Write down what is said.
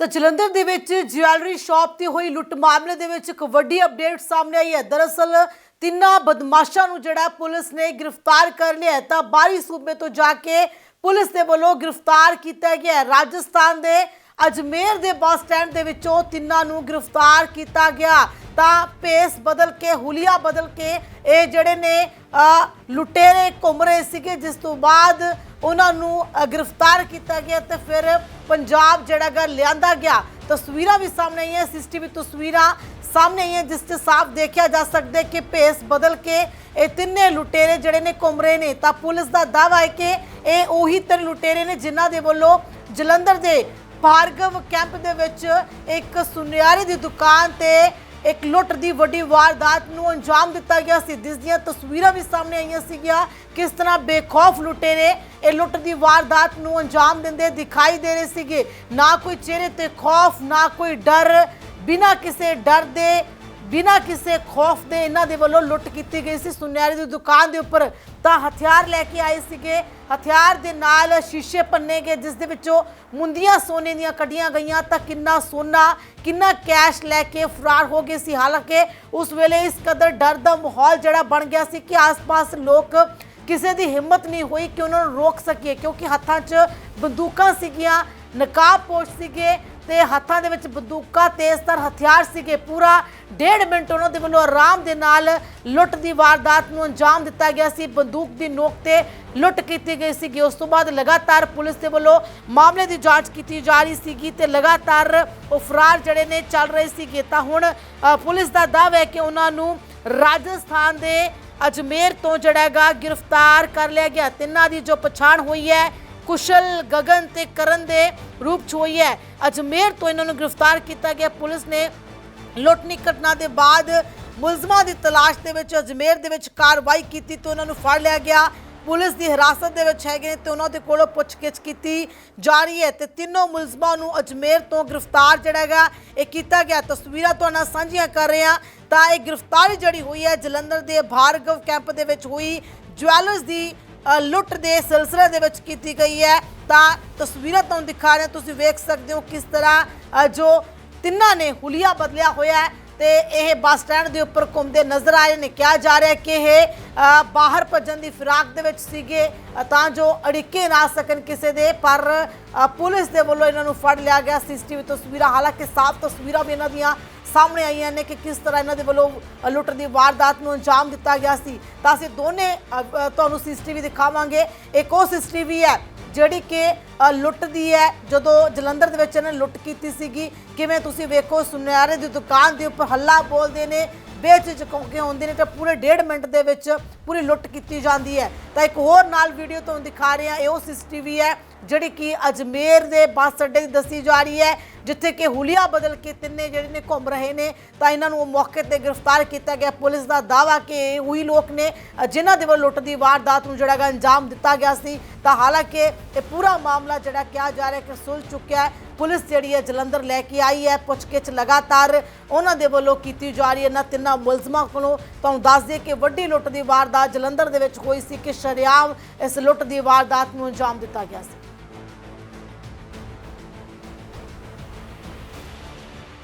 ਤਾਂ ਜਲੰਧਰ ਦੇ ਵਿੱਚ ਜਿਵੈਲਰੀ ਸ਼ਾਪ ਤੇ ਹੋਈ ਲੁੱਟ ਮਾਮਲੇ ਦੇ ਵਿੱਚ ਇੱਕ ਵੱਡੀ ਅਪਡੇਟ ਸਾਹਮਣੇ ਆਈ ਹੈ। ਦਰਅਸਲ ਤਿੰਨਾਂ ਬਦਮਾਸ਼ਾਂ ਨੂੰ ਜਿਹੜਾ ਪੁਲਿਸ ਨੇ ਗ੍ਰਿਫਤਾਰ ਕਰ ਲਿਆ ਹੈ, ਤਾਂ ਬਾਹਰੀ ਸੂਬੇ ਤੋਂ ਜਾ ਕੇ ਪੁਲਿਸ ਦੇ ਵੱਲੋਂ ਗ੍ਰਿਫਤਾਰ ਕੀਤਾ ਗਿਆ ਰਾਜਸਥਾਨ ਦੇ ਅਜਮੇਰ ਦੇ ਬੱਸ ਸਟੈਂਡ ਦੇ ਵਿੱਚੋਂ ਤਿੰਨਾਂ ਨੂੰ ਗ੍ਰਿਫਤਾਰ ਕੀਤਾ ਗਿਆ। ਤਾਂ ਪੇਸ ਬਦਲ ਕੇ, ਹੁਲੀਆ ਬਦਲ ਕੇ ਇਹ ਜਿਹੜੇ ਨੇ ਲੁਟੇਰੇ ਘੁੰਮ ਰਹੇ ਸੀਗੇ, ਜਿਸ ਤੋਂ ਬਾਅਦ ਉਹਨਾਂ ਨੂੰ ਗ੍ਰਿਫਤਾਰ ਕੀਤਾ ਗਿਆ ਤੇ ਫਿਰ ਪੰਜਾਬ ਜਿਹੜਾ ਗਾ ਲਿਆਂਦਾ ਗਿਆ। ਤਸਵੀਰਾਂ ਵੀ ਸਾਹਮਣੇ ਆਈਆਂ ਸੀਸੀਟੀਵੀ ਤਸਵੀਰਾਂ ਸਾਹਮਣੇ ਆਈਆਂ, ਜਿਸ ਤੇ ਸਾਫ਼ ਦੇਖਿਆ ਜਾ ਸਕਦਾ ਕਿ ਭੇਸ ਬਦਲ ਕੇ ਇਹ ਤਿੰਨੇ ਲੁਟੇਰੇ ਜਿਹੜੇ ਨੇ ਘੁੰਮ ਰਹੇ ਨੇ। ਤਾਂ ਪੁਲਿਸ ਦਾ ਦਾਅਵਾ ਹੈ ਕਿ ਇਹ ਉਹੀ ਤਿੰਨ ਲੁਟੇਰੇ ਨੇ ਜਿਨ੍ਹਾਂ ਦੇ ਵੱਲੋਂ ਜਲੰਧਰ ਦੇ ਭਾਰਗਵ ਕੈਂਪ ਦੇ ਵਿੱਚ ਇੱਕ ਸੁਨਿਆਰੇ ਦੀ ਦੁਕਾਨ ਤੇ ਇੱਕ ਲੁੱਟ ਦੀ ਵੱਡੀ ਵਾਰਦਾਤ ਨੂੰ ਅੰਜਾਮ ਦਿੱਤਾ ਗਿਆ ਸੀ। ਜਿਸ ਦੀਆਂ ਤਸਵੀਰਾਂ ਵੀ ਸਾਹਮਣੇ ਆਈਆਂ ਸੀਗੀਆਂ। ਕਿਸ ਤਰ੍ਹਾਂ ਬੇਖੌਫ ਲੁੱਟੇ ਨੇ, ਇਹ ਲੁੱਟ ਦੀ ਵਾਰਦਾਤ ਨੂੰ ਅੰਜਾਮ ਦਿੰਦੇ ਦਿਖਾਈ ਦੇ ਰਹੇ ਸੀਗੇ। ਨਾ ਕੋਈ ਚਿਹਰੇ ਤੇ ਖੌਫ, ਨਾ ਕੋਈ ਡਰ। ਬਿਨਾਂ ਕਿਸੇ ਡਰ ਦੇ ਬਿਨਾਂ ਕਿਸੇ ਖੌਫ ਦੇ ਇਹਨਾਂ ਦੇ ਵੱਲੋਂ ਲੁੱਟ ਕੀਤੀ ਗਈ ਸੀ। ਸੁਨਿਆਰੇ ਦੀ ਦੁਕਾਨ ਦੇ ਉੱਪਰ ਤਾਂ ਹਥਿਆਰ ਲੈ ਕੇ ਆਏ ਸੀਗੇ। ਹਥਿਆਰ ਦੇ ਨਾਲ ਸ਼ੀਸ਼ੇ ਪੰਨੇ ਗਏ, ਜਿਸ ਦੇ ਵਿੱਚੋਂ ਮੁੰਦੀਆਂ ਸੋਨੇ ਦੀਆਂ ਕੱਢੀਆਂ ਗਈਆਂ। ਤਾਂ ਕਿੰਨਾ ਸੋਨਾ, ਕਿੰਨਾ ਕੈਸ਼ ਲੈ ਕੇ ਫਰਾਰ ਹੋ ਗਏ ਸੀ। ਹਾਲਾਂਕਿ ਉਸ ਵੇਲੇ ਇਸ ਕਦਰ ਡਰ ਦਾ ਮਾਹੌਲ ਜਿਹੜਾ ਬਣ ਗਿਆ ਸੀ ਕਿ ਆਸ-ਪਾਸ ਲੋਕ ਕਿਸੇ ਦੀ ਹਿੰਮਤ ਨਹੀਂ ਹੋਈ ਕਿ ਉਹਨਾਂ ਨੂੰ ਰੋਕ ਸਕੀਏ, ਕਿਉਂਕਿ ਹੱਥਾਂ 'ਚ ਬੰਦੂਕਾਂ ਸੀਗੀਆਂ, ਨਕਾਬਪੋਸ਼ ਸੀਗੇ ਤੇ ਹੱਥਾਂ ਦੇ ਵਿੱਚ ਬੰਦੂਕਾਂ ਤੇਜ਼ਤਰ ਹਥਿਆਰ ਸੀਗੇ। ਪੂਰਾ ਡੇਢ ਮਿੰਟ ਉਹਨਾਂ ਦੇ ਵੱਲੋਂ ਆਰਾਮ ਦੇ ਨਾਲ ਲੁੱਟ ਦੀ ਵਾਰਦਾਤ ਨੂੰ ਅੰਜਾਮ ਦਿੱਤਾ ਗਿਆ ਸੀ। ਬੰਦੂਕ ਦੀ ਨੋਕ ਤੇ ਲੁੱਟ ਕੀਤੀ ਗਈ ਸੀਗੀ। ਉਸ ਤੋਂ ਬਾਅਦ ਲਗਾਤਾਰ ਪੁਲਿਸ ਦੇ ਵੱਲੋਂ ਮਾਮਲੇ ਦੀ ਜਾਂਚ ਕੀਤੀ ਜਾ ਰਹੀ ਸੀਗੀ ਤੇ ਲਗਾਤਾਰ ਉਹ ਫਰਾਰ ਜਿਹੜੇ ਨੇ ਚੱਲ ਰਹੇ ਸੀਗੇ। ਤਾਂ ਹੁਣ ਪੁਲਿਸ ਦਾ ਦਾਅਵਾ ਹੈ ਕਿ ਉਹਨਾਂ ਨੂੰ ਰਾਜਸਥਾਨ ਦੇ ਅਜਮੇਰ ਤੋਂ ਜਿਹੜਾ ਹੈਗਾ ਗ੍ਰਿਫਤਾਰ ਕਰ ਲਿਆ ਗਿਆ। ਤਿੰਨਾਂ ਦੀ ਜੋ ਪਛਾਣ ਹੋਈ ਹੈ, ਕੁਸ਼ਲ ਗਗਨ ਤੇ ਕਰਨ ਦੇ ਰੂਪ ਚ ਹੋਈ ਹੈ। ਅਜਮੇਰ ਤੋਂ ਇਹਨਾਂ ਨੂੰ ਗ੍ਰਿਫਤਾਰ ਕੀਤਾ ਗਿਆ। ਪੁਲਿਸ ਨੇ ਲੁੱਟਣੀ ਘਟਨਾ ਦੇ ਬਾਅਦ ਮੁਲਜ਼ਮਾਂ ਦੀ ਤਲਾਸ਼ ਦੇ ਵਿੱਚ, ਅਜਮੇਰ ਦੇ ਵਿੱਚ ਕਾਰਵਾਈ ਕੀਤੀ ਤੇ ਉਹਨਾਂ ਨੂੰ ਫੜ ਲਿਆ ਗਿਆ। ਪੁਲਿਸ ਦੀ ਹਿਰਾਸਤ ਦੇ ਵਿੱਚ ਹੈਗੇ ਨੇ ਤੇ ਉਹਨਾਂ ਦੇ ਕੋਲੋਂ ਪੁੱਛਗਿੱਛ ਕੀਤੀ ਜਾ ਰਹੀ ਹੈ ਤੇ ਤਿੰਨੋਂ ਮੁਲਜ਼ਮਾਂ ਨੂੰ ਅਜਮੇਰ ਤੋਂ ਗ੍ਰਿਫਤਾਰ ਜਿਹੜਾ ਹੈਗਾ, ਇਹ ਕੀਤਾ ਗਿਆ। ਤਸਵੀਰਾਂ ਤੁਹਾਨੂੰ ਸਾਂਝੀਆਂ ਕਰ ਰਹੇ ਹਾਂ। ਤਾਂ ਇਹ ਗ੍ਰਿਫਤਾਰੀ ਜਿਹੜੀ ਹੋਈ ਹੈ, ਜਲੰਧਰ ਦੇ ਭਾਰਗਵ ਕੈਂਪ ਦੇ ਵਿੱਚ ਹੋਈ। ਜਵੈਲਰਸ ਦੀ ਲੁੱਟ ਦੇ ਸਿਲਸਿਲੇ ਦੇ ਵਿੱਚ ਕੀਤੀ ਗਈ ਹੈ। ਤਾਂ ਤਸਵੀਰਾਂ ਤੁਹਾਨੂੰ ਦਿਖਾ ਰਹੇ ਤੁਸੀਂ ਵੇਖ ਸਕਦੇ ਹੋ ਕਿਸ ਤਰ੍ਹਾਂ ਜੋ ਤਿੰਨਾਂ ਨੇ ਹੁਲੀਆ ਬਦਲਿਆ ਹੋਇਆ ਹੈ ਤੇ ਇਹ ਬੱਸ ਸਟੈਂਡ ਦੇ ਉੱਪਰ ਘੁੰਮਦੇ ਨਜ਼ਰ ਆਏ ਨੇ। ਕਿਹਾ ਜਾ ਰਿਹਾ ਕਿ ਇਹ ਬਾਹਰ ਭੱਜਣ ਦੀ ਫਿਰਾਕ ਦੇ ਵਿੱਚ ਸੀਗੇ ਤਾਂ ਜੋ ਅੜਿੱਕੇ ਨਾ ਸਕਣ ਕਿਸੇ ਦੇ ਪਰ ਪੁਲਿਸ ਦੇ ਵੱਲੋਂ ਇਹਨਾਂ ਨੂੰ ਫੜ ਲਿਆ ਗਿਆ। ਸੀਸੀਟੀਵੀ ਤਸਵੀਰਾਂ ਹਾਲਾਂਕਿ ਸਾਫ਼ ਤਸਵੀਰਾਂ ਵੀ ਇਹਨਾਂ ਦੀਆਂ ਸਾਹਮਣੇ ਆਈਆਂ ਨੇ ਕਿ ਕਿਸ ਤਰ੍ਹਾਂ ਇਹਨਾਂ ਦੇ ਵੱਲੋਂ ਅ, ਲੁੱਟ ਦੀ ਵਾਰਦਾਤ ਨੂੰ ਅੰਜਾਮ ਦਿੱਤਾ ਗਿਆ ਸੀ। ਤਾਂ ਅਸੀਂ ਦੋਨੇ ਅ, ਅ, ਤੁਹਾਨੂੰ ਸੀਸੀਟੀਵੀ ਦਿਖਾਵਾਂਗੇ। ਇੱਕ ਉਹ ਸੀਸੀਟੀਵੀ ਹੈ ਜਿਹੜੀ ਕਿ ਅ, ਲੁੱਟ ਦੀ ਹੈ ਜਦੋਂ ਜਲੰਧਰ ਦੇ ਵਿੱਚ ਇਹਨਾਂ ਨੇ ਲੁੱਟ ਕੀਤੀ ਸੀਗੀ ਕਿਵੇਂ ਤੁਸੀਂ ਵੇਖੋ ਸੁਨਿਆਰੇ ਦੀ ਦੁਕਾਨ ਦੇ ਉੱਪਰ ਹੱਲਾ ਬੋਲਦੇ ਨੇ ਵੇਚ ਚੁੱਕੇ ਹੁੰਦੇ ਨੇ ਤੇ ਪੂਰੇ ਡੇਢ ਮਿੰਟ ਦੇ ਵਿੱਚ ਪੂਰੀ ਲੁੱਟ ਕੀਤੀ ਜਾਂਦੀ ਹੈ। ਤਾਂ ਇੱਕ ਹੋਰ ਨਾਲ ਵੀਡੀਓ ਤੁਹਾਨੂੰ ਦਿਖਾ ਰਹੇ ਹਾਂ। ਇਹ ਉਹ ਸੀਸੀਟੀਵੀ ਹੈ ਜਿਹੜੀ ਕਿ ਅਜਮੇਰ ਦੇ ਬੱਸ ਅੱਡੇ ਦੀ ਦੱਸੀ ਜਾ ਰਹੀ ਹੈ ਜਿੱਥੇ ਕਿ ਹੁਲੀਆ ਬਦਲ ਕੇ ਤਿੰਨੇ ਜਿਹੜੇ ਨੇ ਘੁੰਮ ਰਹੇ ਨੇ। ਤਾਂ ਇਹਨਾਂ ਨੂੰ ਮੌਕੇ ਤੇ ਗ੍ਰਿਫਤਾਰ ਕੀਤਾ ਗਿਆ। ਪੁਲਿਸ ਦਾ ਦਾਵਾ ਕਿ ਇਹ ਉਹੀ ਲੋਕ ਨੇ ਅ, ਜਿਨ੍ਹਾਂ ਦੇ ਵੱਲੋਂ ਲੁੱਟ ਦੀ ਵਾਰਦਾਤ ਨੂੰ ਜਿਹੜਾ ਅੰਜਾਮ ਦਿੱਤਾ ਗਿਆ ਸੀ। ਤਾਂ ਹਾਲਾਂਕਿ ਇਹ ਪੂਰਾ ਮਾਮਲਾ ਜਿਹੜਾ ਕਿਹਾ ਜਾ ਰਿਹਾ ਕਿ ਸੁਲਝ ਚੁੱਕਿਆ ਹੈ। ਪੁਲਿਸ ਜਿਹੜੀ ਹੈ ਜਲੰਧਰ ਲੈ ਕੇ ਆਈ ਹੈ, ਪੁੱਛਗਿੱਛ ਲਗਾਤਾਰ ਉਹਨਾਂ ਦੇ ਵੱਲੋਂ ਕੀਤੀ ਜਾ ਰਹੀ ਹੈ। ਨਾ ਤਿੰਨਾਂ ਮੁਲਜ਼ਮਾਂ ਕੋਲੋਂ ਤੁਹਾਨੂੰ ਦੱਸ ਦਈਏ ਕਿ ਵੱਡੀ ਲੁੱਟ ਦੀ ਵਾਰਦਾਤ ਜਲੰਧਰ ਦੇ ਵਿੱਚ ਹੋਈ ਸੀ ਕਿ ਸ਼ਰੇਆਮ ਇਸ ਲੁੱਟ ਦੀ ਵਾਰਦਾਤ ਨੂੰ ਅੰਜਾਮ ਦਿੱਤਾ ਗਿਆ ਸੀ।